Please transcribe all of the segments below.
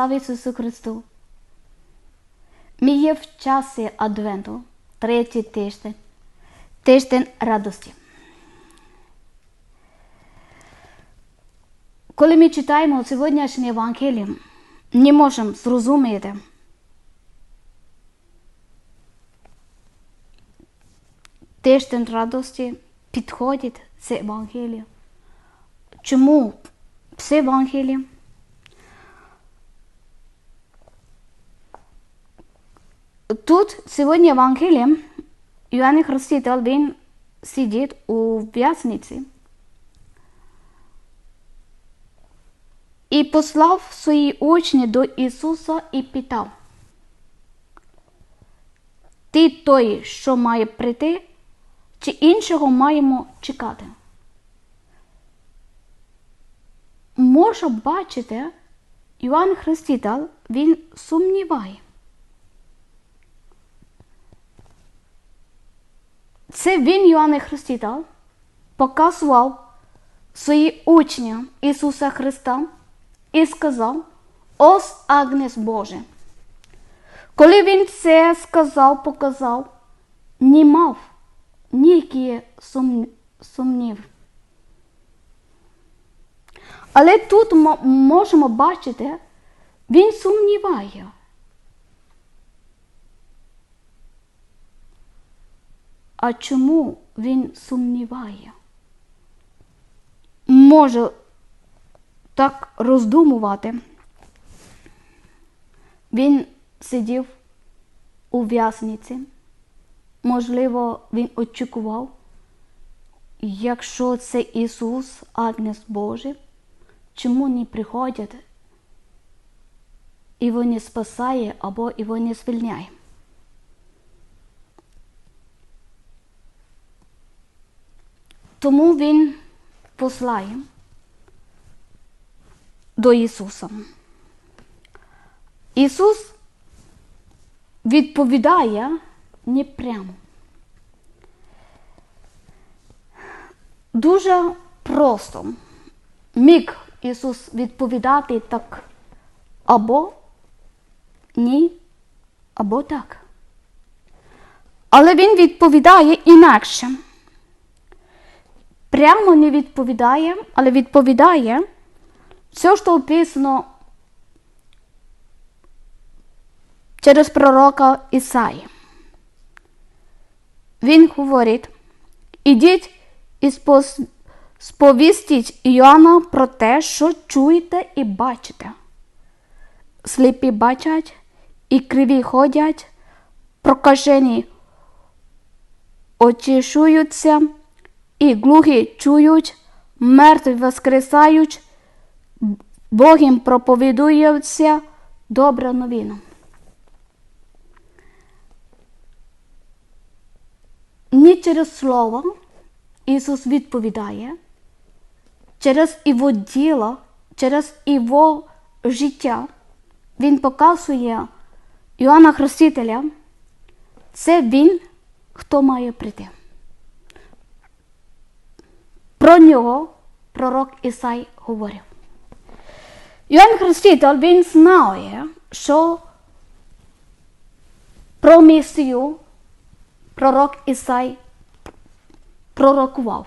Слава Ісусу Христу! Ми є в часі Адвенту, третій тиждень, тиждень радості. Коли ми читаємо сьогоднішнє Євангеліє, не можемо зрозуміти, тиждень радості підходить це Євангеліє. Чому це Євангеліє? Тут сьогодні Євангеліє Іоанн Хреститель, він сидить у в'язниці і послав свої учні до Ісуса і питав. Ти той, що має прийти, чи іншого маємо чекати? Може бачити, Іоанн Хреститель, він сумніває. Це він, Йоанн Хреститель, показував свої учні Ісуса Христа і сказав: Ось Агнес Боже. Коли він це сказав, показав, не мав ніякі сумнів. Але тут мо- можемо бачити, він сумніває. А чому він сумніває? Може так роздумувати. Він сидів у в'язниці. Можливо, він очікував, якщо це Ісус, Агнес Божий, чому не приходять і він спасає або і він звільняє. Тому він послає до Ісуса. Ісус відповідає не прямо. Дуже просто міг Ісус відповідати так або ні, або так. Але Він відповідає інакше прямо не відповідає, але відповідає все, що описано через пророка Ісаї. Він говорить: ідіть і сповістіть Іоанна про те, що чуєте і бачите. Сліпі бачать, і криві ходять, прокажені очішуються, і глухі чують, мертві воскресають, Богім проповідується добра новина. Не через слово Ісус відповідає, через Його діло, через Його життя. Він показує Іоанна Хрестителя, це Він, хто має прийти. Про нього пророк Ісай говорив. Йоанн Хреститель, він знає, що про місію пророк Ісай пророкував.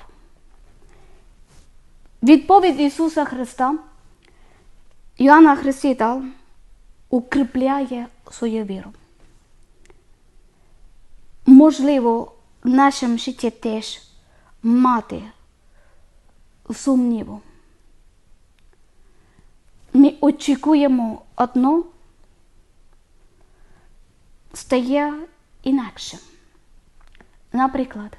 Відповідь Ісуса Христа Йоанна Хреститель укріпляє свою віру. Можливо, в нашому житті теж мати сумніву. Ми очікуємо одно, стає інакше. Наприклад,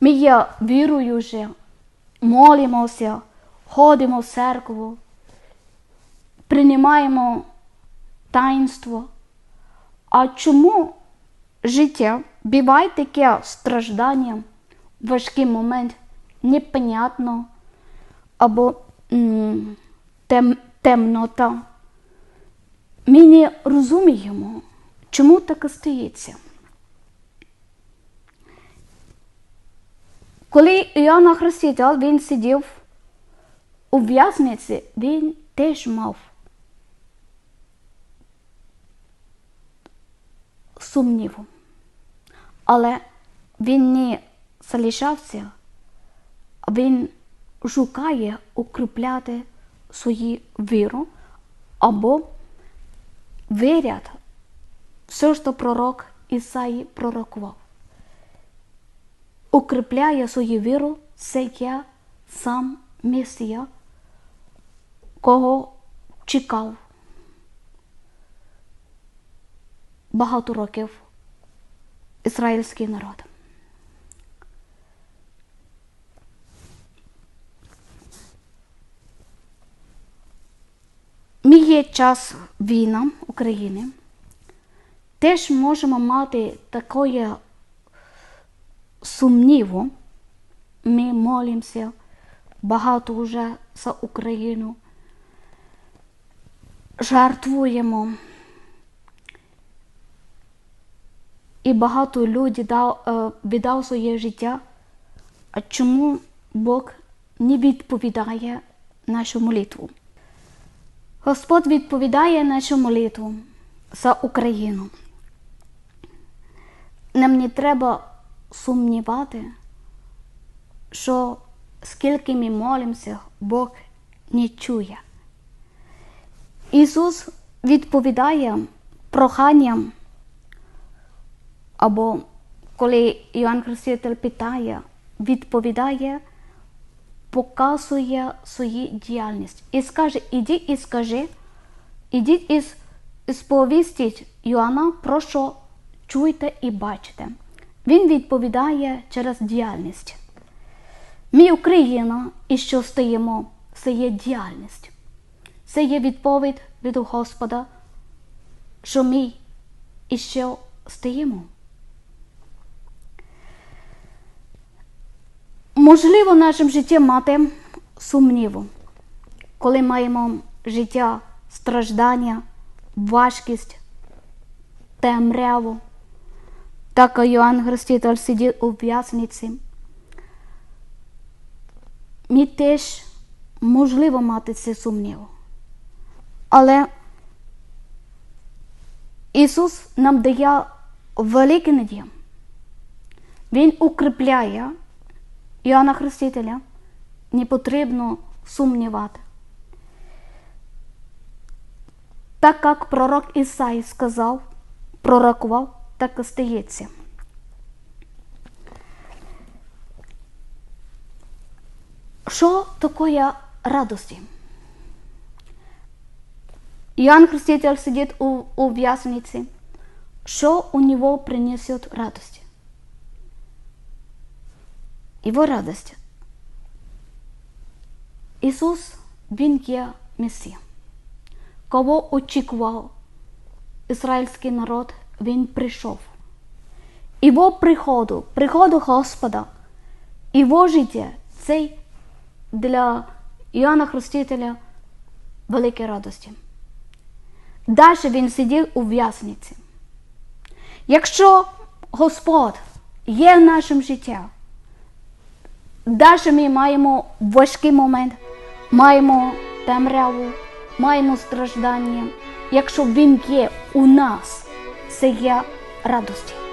ми є віруючі, молимося, ходимо в церкву, приймаємо таїнство. А чому життя буває таке страждання, важкий момент, непонятно або тем, темнота. Ми не розуміємо, чому таке стається. Коли Іоанна Хреститель, він сидів у в'язниці, він теж мав сумніву. Але він не залишався, він шукає укріпляти свою віру або вірять все, що пророк Ісаї пророкував. Укріпляє свою віру, це я сам Месія, кого чекав багато років ізраїльський народ. Ми є час війна України. Теж можемо мати такої сумніву. Ми молимося багато вже за Україну. Жартуємо. І багато людей дав, віддав своє життя. А чому Бог не відповідає нашу молитву? Господь відповідає нашу молитву за Україну. Нам не треба сумнівати, що скільки ми молимося, Бог не чує. Ісус відповідає проханням, або коли Іоанн Хреститель питає, відповідає, показує свою діяльність. І скаже, ідіть і скажи, ідіть і сповістіть Йоанна про що чуєте і бачите. Він відповідає через діяльність. Ми Україна і що стоїмо, це є діяльність. Це є відповідь від Господа, що ми і що стоїмо. Можливо, в нашому житті мати сумніву, коли маємо життя страждання, важкість, темряву. Так Йоанн Хреститель сидів у в'язниці. Ми теж можливо мати цей сумнів. Але Ісус нам дає велике надію. Він укріпляє Іоанна Хрестителя. Не потрібно сумнівати. Так як пророк Ісай сказав, пророкував, так і стається. Що таке радості? Иоанн Хреститель сидит у, в'язниці. Що у него принесет радость? Его радость. Ісус, Він є Месія. Кого очікував ізраїльський народ, Він прийшов. Його приходу, приходу Господа, Його життя це для Іоанна Хрестителя велике радості. Далі він сидів у в'язниці. Якщо Господь є в нашому житті, далі ми маємо важкий момент, маємо темряву, маємо страждання. Якщо Він є у нас, це є радості.